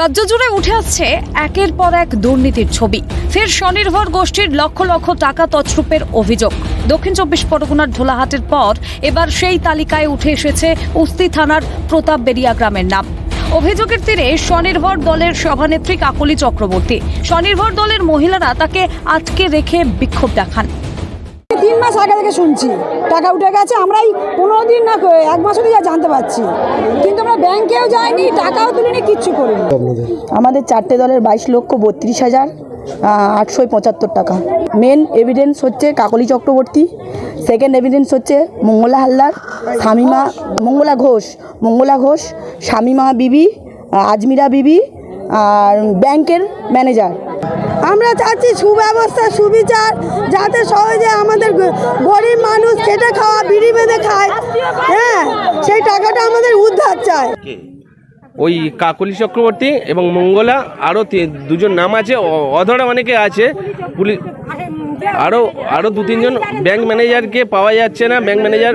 রাজ্য জুড়ে উঠে আসছে একের পর এক দুর্নীতির ছবি। ফের স্বনির্ভর গোষ্ঠীর লক্ষ লক্ষ টাকা তছরূপের অভিযোগ। দক্ষিণ চব্বিশ পরগনার ধোলাহাটের পর এবার সেই তালিকায় উঠে এসেছে উস্তি থানার প্রতাপ বেরিয়া গ্রামের নাম। অভিযোগের তীরে স্বনির্ভর দলের সভানেত্রী কাকলি চক্রবর্তী। স্বনির্ভর দলের মহিলারা তাকে আটকে রেখে বিক্ষোভ দেখান। তিন মাস আগে থেকে শুনছি। টাকা উঠে গেছে, আমরাই পনেরো দিন না এক মাসেরই যা জানতে পারছি। কিন্তু আমরা ব্যাংকেও যাইনি, টাকাও তুলিনি, কিচ্ছু করিনি। আমাদের চারটে দলের বাইশ লক্ষ বত্রিশ হাজার আটশো পঁচাত্তর টাকা। মেন এভিডেন্স হচ্ছে কাকলি চক্রবর্তী সেকেন্ড এভিডেন্স হচ্ছে মঙ্গলা হালদার, শামিমা, মঙ্গলা ঘোষ মঙ্গলা ঘোষ, শামিমা বিবি আজমিরা বিবি, আর ব্যাংকের ম্যানেজার আমরা চাচ্ছি সুব্যবস্থা, সুবিচার, যাতে সহজে আমাদের গরিব মানুষ খেটে খাওয়া, বিড়ি বেঁধে খায়। হ্যাঁ সেই টাকাটা আমাদের উদ্ধার চায়। ওই কাকলি চক্রবর্তী এবং মঙ্গলা আরও দুজন নাম আছে অধরা অনেকে আছে। পুলিশ আরও আরও দু তিনজন ব্যাংক ম্যানেজারকে পাওয়া যাচ্ছে না। ব্যাংক ম্যানেজার,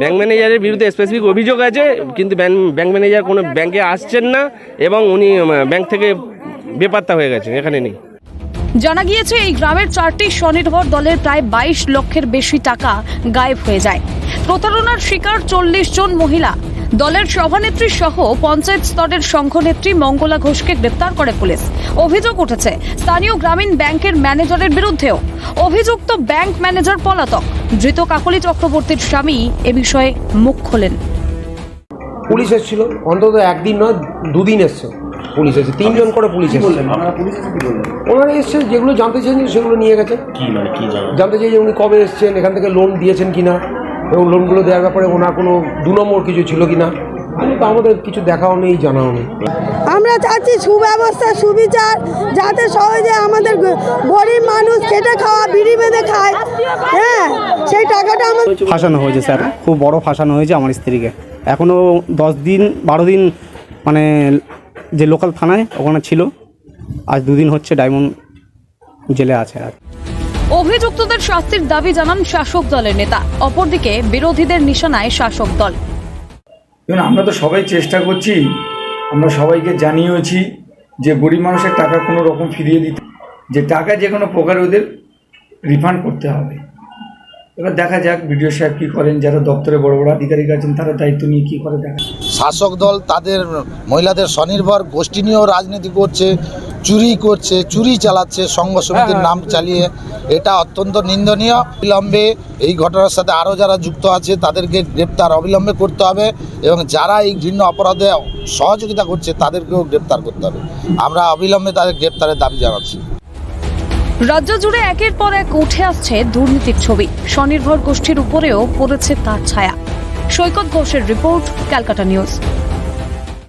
ব্যাংক ম্যানেজারের বিরুদ্ধে স্পেসিফিক অভিযোগ আছে, কিন্তু ব্যাংক ম্যানেজার কোনো ব্যাংকে আসছেন না এবং উনি ব্যাংক থেকে বেপাত্তা হয়ে গেছেন, এখানে নেই। জানা গিয়েছে, এই গ্রামের চারটি স্বনির্ভর দলের প্রায় বাইশ লক্ষের বেশি টাকা গায়েব হয়ে যায়। প্রতারণার শিকার চল্লিশ জন মহিলা। দলের সভানেত্রী সহ পঞ্চায়েত স্তরের সংঘনেত্রী মঙ্গলা ঘোষকে গ্রেপ্তার করে পুলিশ। অভিযোগ উঠেছে, স্থানীয় গ্রামীণ ব্যাংকের ম্যানেজারের বিরুদ্ধেও। অভিযুক্ত ব্যাংক ম্যানেজার পলাতক। ধৃত কাকলি চক্রবর্তীর স্বামী এ বিষয়ে মুখ খোলেন। পুলিশ এসেছিল, অন্তত একদিন নয়, দুদিন এসছে। পুলিশ এসেছে তিনজন করে পুলিশ এসেছে। ওনারা এসছে যেগুলো জানতে চেয়েছেন সেগুলো নিয়ে গেছে। কি মানে কি জানো? জানতে চেয়েছে উনি কবে এসছেন এখান থেকে লোন দিয়েছেন কিনা এবং লোনগুলো দেওয়ার ব্যাপারে ওনার কোনো দু নম্বর কিছু ছিল কিনা কিন্তু আমাদের কিছু দেখাও নেই জানাও নেই। আমরা চাচ্ছি সুব্যবস্থা সুবিচার যাতে সহজে আমাদের গরিব মানুষ খেটে খাওয়া বিড়ি বেঁধে খায়। হ্যাঁ সেই টাকাটা আমাদের ফাঁসানো হয়েছে স্যার খুব বড় ফাঁসানো হয়েছে আমার স্ত্রীকে। এখনও দশ দিন বারো দিন মানে যে লোকাল থানায় ওখানে ছিল আজ দুদিন হচ্ছে ডায়মন্ড জেলে আছে আর। অভিযুক্তদের শাস্তির দাবি জানান শাসক দলের নেতা অপরদিকে বিরোধীদের নিশানায় শাসক দল। দেখুন আমরা তো সবাই চেষ্টা করছি আমরা সবাইকে জানিয়েছি যে গরিব মানুষের টাকা কোনো রকম ফিরিয়ে দিতে যে টাকা যে কোনো প্রকার ওদের রিফান্ড করতে হবে। এবার দেখা যাক বিডিও সাহেব কী করেন, যারা দপ্তরে বড় বড় আধিকারিক আছেন, তারা দায়িত্ব নিয়ে কী করে দেখা শাসক দল তাদের মহিলাদের স্বনির্ভর, গোষ্ঠী নিয়েও রাজনীতি করছে, চুরি করছে, চুরি চালাচ্ছে, সংঘ সমিতির নাম চালিয়ে। এটা অত্যন্ত নিন্দনীয়। অবিলম্বে এই ঘটনার সাথে আরও যারা যুক্ত আছে, তাদেরকে গ্রেপ্তার অবিলম্বে করতে হবে এবং যারা এই ঘৃণ্য অপরাধে সহযোগিতা করছে, তাদেরকেও গ্রেপ্তার করতে হবে। আমরা অবিলম্বে তাদের গ্রেপ্তারের দাবি জানাচ্ছি। রাজ্য জুড়ে একের পর এক উঠে আসছে দুর্নীতির ছবি। স্বনির্ভর গোষ্ঠীর উপরেও পড়েছে তার ছায়া। সৈকত ঘোষের রিপোর্ট, ক্যালকাটা নিউজ।